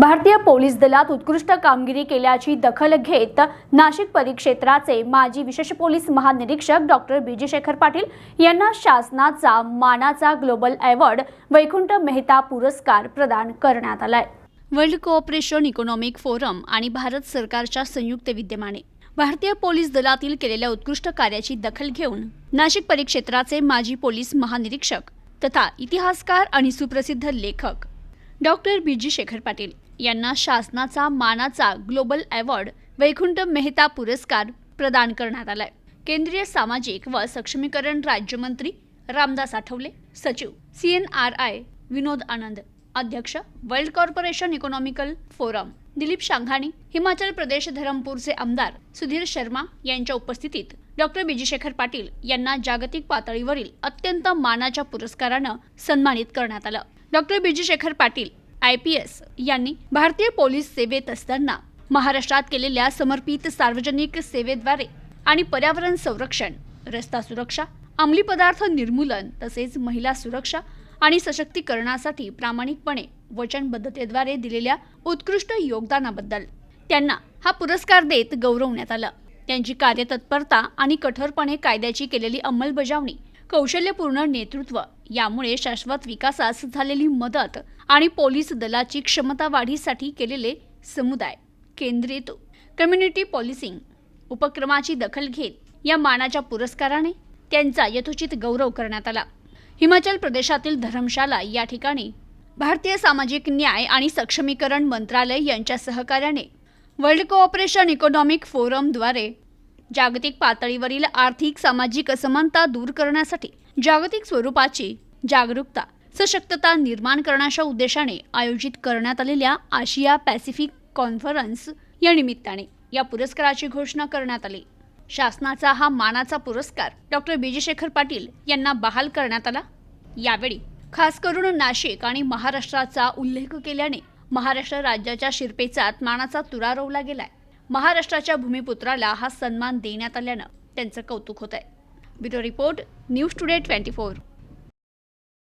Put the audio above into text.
भारतीय पोलीस दलात उत्कृष्ट कामगिरी केल्याची दखल घेत नाशिक परिक्षेत्राचे माजी विशेष पोलीस महानिरीक्षक डॉक्टर बीजी शेखर पाटील यांना शासनाचा मानाचा ग्लोबल अवॉर्ड वैकुंठ मेहता पुरस्कार प्रदान करण्यात आलाय. वर्ल्ड कोऑपरेशन इकॉनॉमिक फोरम आणि भारत सरकारच्या संयुक्त विद्यमाने भारतीय पोलीस दलातील केलेल्या उत्कृष्ट कार्याची दखल घेऊन नाशिक परिक्षेत्राचे माजी पोलीस महानिरीक्षक तथा इतिहासकार आणि सुप्रसिद्ध लेखक डॉक्टर बीजी शेखर पाटील यांना शासनाचा मानाचा ग्लोबल अवॉर्ड वैकुंठ मेहता पुरस्कार प्रदान करण्यात आलाय. केंद्रीय सामाजिक व सक्षमीकरण राज्यमंत्री रामदास आठवले सचिव C N R I Vinod Anand अध्यक्ष world corporation economical forum Dilip Shanghani Himachal Pradesh धरमपूरचे आमदार सुधीर शर्मा यांच्या उपस्थितीत डॉक्टर बिजीशेखर पाटील यांना जागतिक पातळीवरील अत्यंत मानाच्या पुरस्कारानं सन्मानित करण्यात आलं. Doctor Bijishekhar Patil I P S यांनी भारतीय पोलीस सेवेत असताना महाराष्ट्रात केलेल्या समर्पित सार्वजनिक सेवेद्वारे आणि पर्यावरण संरक्षण रस्ता सुरक्षा अंमली पदार्थ निर्मूलन तसेच महिला सुरक्षा आणि सशक्तीकरणासाठी प्रामाणिकपणे वचनबद्धतेद्वारे दिलेल्या उत्कृष्ट योगदानाबद्दल त्यांना हा पुरस्कार देत गौरवण्यात आलं. त्यांची कार्यतत्परता आणि कठोरपणे कायद्याची केलेली अंमलबजावणी कौशल्यपूर्ण नेतृत्व. यामुळे शाश्वत विकासास झालेली मदत आणि पोलीस दलाची क्षमता वाढीसाठी केलेले समुदाय केंद्रित. कम्युनिटी पॉलिसिंग उपक्रमाची दखल घेत या मानाच्या पुरस्काराने त्यांचा यथोचित गौरव करण्यात आला. हिमाचल प्रदेशातील धर्मशाला या ठिकाणी भारतीय सामाजिक न्याय आणि सक्षमीकरण मंत्रालय यांच्या सहकार्याने वर्ल्ड कोऑपरेशन इकॉनॉमिक फोरमद्वारे जागतिक पातळीवरील आर्थिक सामाजिक असमानता दूर करण्यासाठी जागतिक स्वरूपाची जागरूकता सशक्तता निर्माण करण्याच्या उद्देशाने आयोजित करण्यात आलेल्या आशिया पॅसिफिक कॉन्फरन्स या निमित्ताने या पुरस्काराची घोषणा करण्यात आली. शासनाचा हा मानाचा पुरस्कार डॉक्टर बिजीशेखर पाटील यांना बहाल करण्यात आला. यावेळी खास करून नाशिक आणि महाराष्ट्राचा उल्लेख केल्याने महाराष्ट्र राज्याच्या शिरपेचात मानाचा तुरा रोवला गेलाय. महाराष्ट्राच्या भूमिपुत्राला हा सन्मान देण्यात आल्यानं त्यांचं कौतुक होत आहे bureau report news today twenty four.